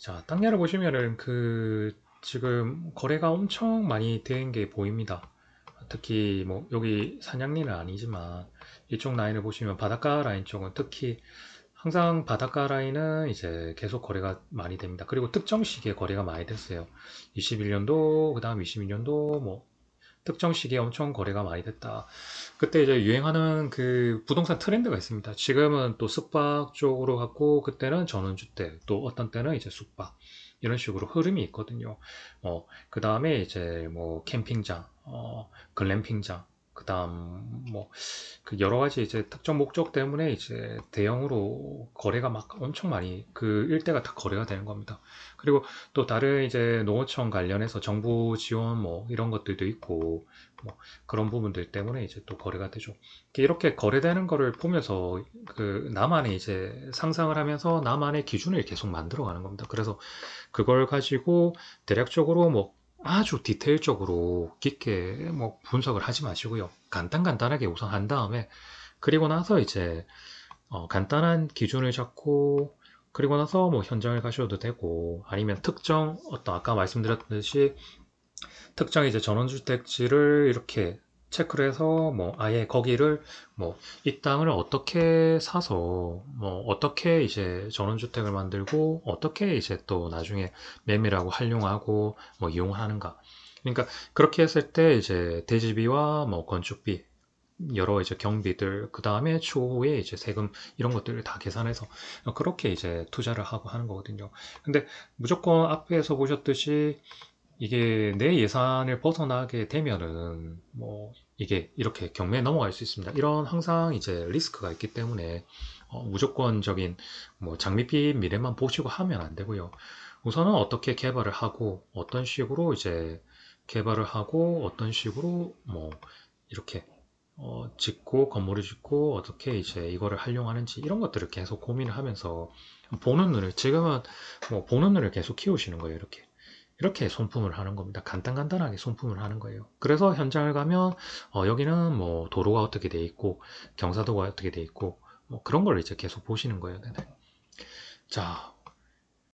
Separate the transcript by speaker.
Speaker 1: 자, 땅야를 보시면은 그 지금 거래가 엄청 많이 된 게 보입니다. 특히 뭐 여기 산양리는 아니지만 이쪽 라인을 보시면 바닷가 라인 쪽은 특히 항상 바닷가 라인은 이제 계속 거래가 많이 됩니다. 그리고 특정 시기에 거래가 많이 됐어요. 21년도, 그 다음 22년도 뭐 특정 시기에 엄청 거래가 많이 됐다. 그때 이제 유행하는 그 부동산 트렌드가 있습니다. 지금은 또 숙박 쪽으로 갔고 그때는 전원주택, 또 어떤 때는 이제 숙박 이런 식으로 흐름이 있거든요. 어, 그 다음에 이제 뭐 캠핑장, 어, 글램핑장, 그 다음 뭐 그 여러 가지 이제 특정 목적 때문에 이제 대형으로 거래가 막 엄청 많이 그 일대가 다 거래가 되는 겁니다. 그리고 또 다른 이제 농어촌 관련해서 정부 지원 뭐 이런 것들도 있고 뭐 그런 부분들 때문에 이제 또 거래가 되죠. 이렇게 거래되는 거를 보면서 그 나만의 이제 상상을 하면서 나만의 기준을 계속 만들어 가는 겁니다. 그래서 그걸 가지고 대략적으로 뭐 아주 디테일적으로 깊게 뭐 분석을 하지 마시고요. 간단간단하게 우선 한 다음에 그리고 나서 이제 어, 간단한 기준을 잡고 그리고 나서 뭐 현장을 가셔도 되고 아니면 특정 어떤 아까 말씀드렸듯이 특정 이제 전원주택지를 이렇게 체크를 해서 뭐 아예 거기를 뭐 이 땅을 어떻게 사서 뭐 어떻게 이제 전원주택을 만들고 어떻게 이제 또 나중에 매매라고 활용하고 뭐 이용하는가 그러니까 그렇게 했을 때 이제 대지비와 뭐 건축비 여러 이제 경비들 그 다음에 추후에 이제 세금 이런 것들을 다 계산해서 그렇게 이제 투자를 하고 하는 거거든요. 근데 무조건 앞에서 보셨듯이 이게 내 예산을 벗어나게 되면은 뭐 이게 이렇게 경매에 넘어갈 수 있습니다. 이런 항상 이제 리스크가 있기 때문에 어, 무조건적인 뭐 장밋빛 미래만 보시고 하면 안 되고요. 우선은 어떻게 개발을 하고 어떤 식으로 이제 개발을 하고 어떤 식으로 뭐 이렇게 어, 짓고 건물을 짓고 어떻게 이제 이거를 활용하는지 이런 것들을 계속 고민을 하면서 보는 눈을 지금은 뭐 보는 눈을 계속 키우시는 거예요 이렇게 이렇게 손품을 하는 겁니다. 간단간단하게 손품을 하는 거예요. 그래서 현장을 가면 어, 여기는 뭐 도로가 어떻게 돼 있고 경사도가 어떻게 돼 있고 뭐 그런 걸 이제 계속 보시는 거예요. 네네. 자